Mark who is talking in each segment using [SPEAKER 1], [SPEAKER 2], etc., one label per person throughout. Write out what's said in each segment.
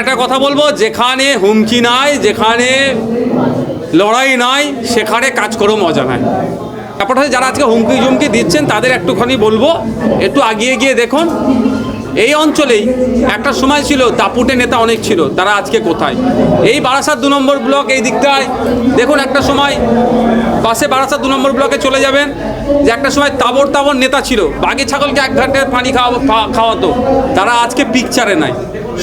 [SPEAKER 1] একটা কথা বলব, যেখানে হুমকি নাই, যেখানে লড়াই নাই, সেখানে কাজ করেও মজা নাই। হচ্ছে, যারা আজকে হুমকি ঝুমকি দিচ্ছেন, তাদের একটুখানি বলব, একটু আগিয়ে গিয়ে দেখুন। এই অঞ্চলেই একটা সময় ছিল, দাপুটে নেতা অনেক ছিল, তারা আজকে কোথায়? এই বারাসাত দু নম্বর ব্লক এই দিকটায়, দেখুন একটা সময় পাশে বারাসাত দু নম্বর ব্লকে চলে যাবেন, যে একটা সময় তাবর তাবর নেতা ছিল, বাঘে ছাগলকে এক ঘন্টায় পানি খাওয়া খাওয়াতো, তারা আজকে পিকচারে নাই।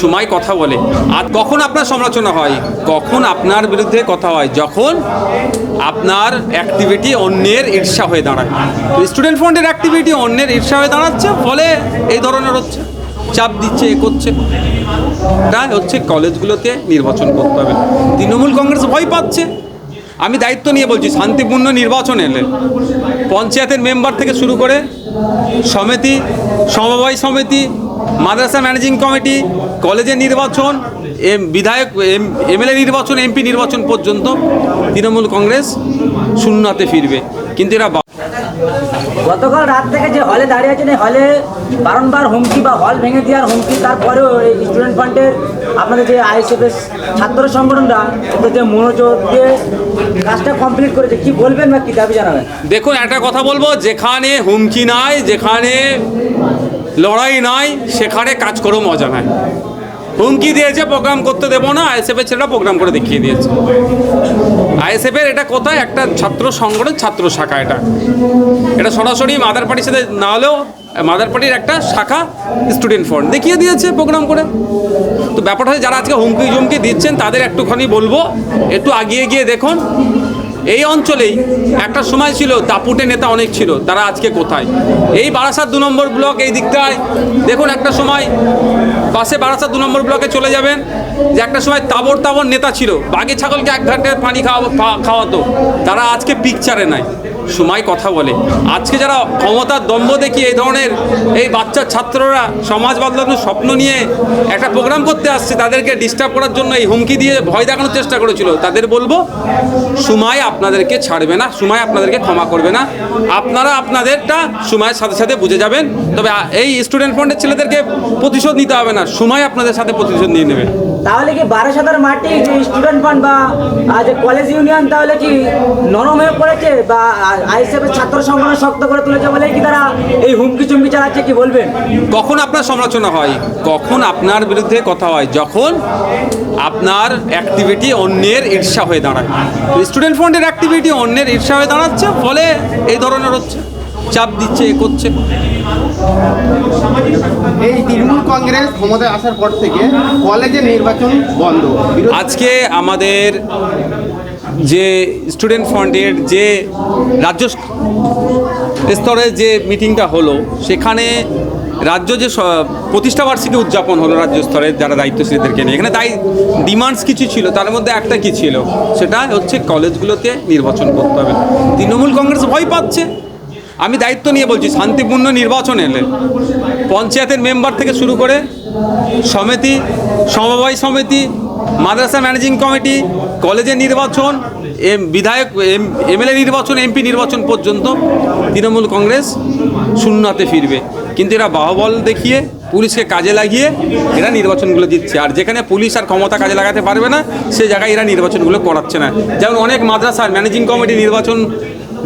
[SPEAKER 1] সময় কথা বলে। আর কখন আপনার সমালোচনা হয়? কখন আপনার বিরুদ্ধে কথা হয়? যখন আপনার অ্যাক্টিভিটি অন্যের ঈর্ষা হয়ে দাঁড়ায়। স্টুডেন্ট ফ্রন্টের অ্যাক্টিভিটি অন্যের ঈর্ষা হয়ে দাঁড়াচ্ছে, ফলে এই ধরনের হচ্ছে। চাপ দিচ্ছে, এ করছে। এটা হচ্ছে কলেজগুলোতে নির্বাচন করতে হবে। তৃণমূল কংগ্রেস ভয় পাচ্ছে। আমি দায়িত্ব নিয়ে বলছি, শান্তিপূর্ণ নির্বাচন এলে পঞ্চায়েতের মেম্বার থেকে শুরু করে সমিতি, সমবায় সমিতি মাদ্রাসা ম্যানেজিং কমিটি কলেজের নির্বাচন এম বিধায়ক এম এমএলএ নির্বাচন এমপি নির্বাচন পর্যন্ত তৃণমূল কংগ্রেস শূন্যতে ফিরবে। কিন্তু এরা
[SPEAKER 2] গতকাল রাত থেকে যে হলে দাঁড়িয়ে আছেন এই হলে বারংবার হুমকি বা হল ভেঙে দেওয়ার হুমকি তারপরেও এই স্টুডেন্ট ফান্ডের আপনাদের যে আইএসএফের ছাত্র সংগঠনরা যে মনোযোগ দিয়ে কাজটা কমপ্লিট করেছে কি বলবেন বা কি দাবি জানাবেন?
[SPEAKER 1] দেখুন একটা কথা বলব যেখানে হুমকি নাই যেখানে লড়াই নয় সেখানে কাজ করেও মজা নাই। হুমকি দিয়েছে, প্রোগ্রাম করতে দেবো না আইএসএফের ছেলেরা প্রোগ্রাম করে দেখিয়ে দিয়েছে। আইএসএফের এটা কোথায়? একটা ছাত্র সংগঠন, ছাত্র শাখা এটা। এটা সরাসরি মাদার পার্টির সাথে না হলেও, মাদার পার্টির একটা শাখা, স্টুডেন্ট ফ্রন্ট দেখিয়ে দিয়েছে প্রোগ্রাম করে। তো ব্যাপারটা যারা আজকে হুমকি ঝুমকি দিচ্ছেন, তাদের একটুখানি বলব, একটু আগিয়ে গিয়ে দেখুন। এই অঞ্চলেই একটা সময় ছিল, দাপুটে নেতা অনেক ছিল, তারা আজকে কোথায়? এই বারাসাত দু নম্বর ব্লক এই দিকটায়, দেখুন একটা সময় পাশে বারাসাত দু নম্বর ব্লকে চলে যাবেন, যে একটা সময় তাবর তাবর নেতা ছিল, বাঘে ছাগলকে এক ঘাটে পানি খাওয়া, খাওয়াতো, তারা আজকে পিকচারে নাই। সময় কথা বলে। আজকে যারা ক্ষমতার দম্ভ দেখিয়ে এই ধরনের এই বাচ্চা ছাত্ররা সমাজ বদলানোর স্বপ্ন নিয়ে একটা প্রোগ্রাম করতে আসছে, তাদেরকে ডিস্টার্ব করার জন্য এই হুমকি দিয়ে ভয় দেখানোর চেষ্টা করেছিল। তাদের বলব সময় আপনাদেরকে ছাড়বে না সময় আপনাদেরকে ক্ষমা করবে না। আপনারা আপনাদেরটা সময়ের সাথে সাথে বুঝে যাবেন। তবে এই স্টুডেন্ট ফন্ডের ছেলেদেরকে প্রতিশোধ নিতে হবে না সময় আপনাদের সাথে প্রতিশোধ নিয়ে নেবে।
[SPEAKER 2] তাহলে কি বারাসাতার মাটি যে স্টুডেন্ট ফান্ড বা কলেজ ইউনিয়ন তাহলে কি নরম হয়ে পড়েছে বা আইএসএফের ছাত্র সংগঠন শক্ত করে তুলেছে বলে কি তারা এই হুমকি চুমকি চালাচ্ছে কি বলবেন?
[SPEAKER 1] কখন আপনার সমালোচনা হয়? কখন আপনার বিরুদ্ধে কথা হয়? যখন আপনার অ্যাক্টিভিটি অন্যের ঈর্ষা হয়ে দাঁড়ায়। স্টুডেন্ট ফ্রন্টের অ্যাক্টিভিটি অন্যের ঈর্ষা হয়ে দাঁড়াচ্ছে ফলে এই ধরনের হচ্ছে চাপ দিচ্ছে এ করছে।
[SPEAKER 3] এই তৃণমূল কংগ্রেস ক্ষমতায় আসার পর থেকে কলেজের নির্বাচন বন্ধ।
[SPEAKER 1] আজকে আমাদের যে স্টুডেন্ট ফ্রন্টের যে রাজ্য স্তরে যে মিটিংটা হলো, সেখানে রাজ্য যে প্রতিষ্ঠা বার্ষিকী উদযাপন হলো রাজ্য স্তরে যারা দায়িত্বশীলদেরকে নিয়ে, এখানে তাই ডিমান্ডস কিছু ছিল, তার মধ্যে একটা কি ছিল? সেটা হচ্ছে কলেজগুলোতে নির্বাচন করতে হবে। তৃণমূল কংগ্রেস ভয় পাচ্ছে। আমি দায়িত্ব নিয়ে বলছি, শান্তিপূর্ণ নির্বাচন এলে পঞ্চায়েতের মেম্বার থেকে শুরু করে সমিতি, সমবায় সমিতি মাদ্রাসা ম্যানেজিং কমিটি, কলেজের নির্বাচন, এম, বিধায়ক, এম, এমএলএ নির্বাচন, এমপি নির্বাচন পর্যন্ত তৃণমূল কংগ্রেস শূন্যতে ফিরবে। কিন্তু এরা বাহবল দেখিয়ে, পুলিশকে কাজে লাগিয়ে এরা নির্বাচনগুলো দিচ্ছে। আর যেখানে পুলিশ আর ক্ষমতা কাজে লাগাতে পারবে না, সে জায়গায় এরা নির্বাচনগুলো করাচ্ছে না। যেমন অনেক মাদ্রাসার ম্যানেজিং কমিটি নির্বাচন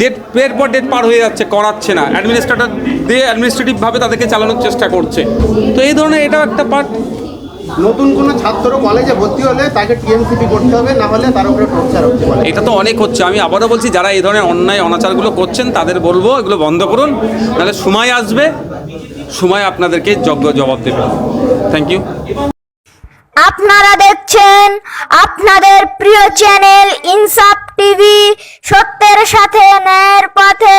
[SPEAKER 1] ডেট ডেট পর ডেট পার হয়ে যাচ্ছে, করাচ্ছে না। অ্যাডমিনিস্ট্রেটর দিয়ে অ্যাডমিনিস্ট্রেটিভভাবে তাদেরকে চালানোর চেষ্টা করছে। তো এই ধরনের এটাও একটা পার্ট
[SPEAKER 3] নতুন কোনো ছাত্র কলেজে ভর্তি হলে তাকে টিএমসিপি করতে হবে না হলে তার উপরে টর্চার হচ্ছে বলে
[SPEAKER 1] এটা তো অনেক হচ্ছে। আমি আবারও বলছি যারা এই ধরনের অন্যায় অনাচারগুলো করছেন তাদের বলব এগুলো বন্ধ করুন। নাহলে সময় আসবে সময় আপনাদেরকে যোগ্য জবাব দেবে। থ্যাংক ইউ
[SPEAKER 4] আপনারা দেখছেন আপনাদের প্রিয় চ্যানেল ইনসাফ টিভি সত্যের সাথে ন্যায়ের পথে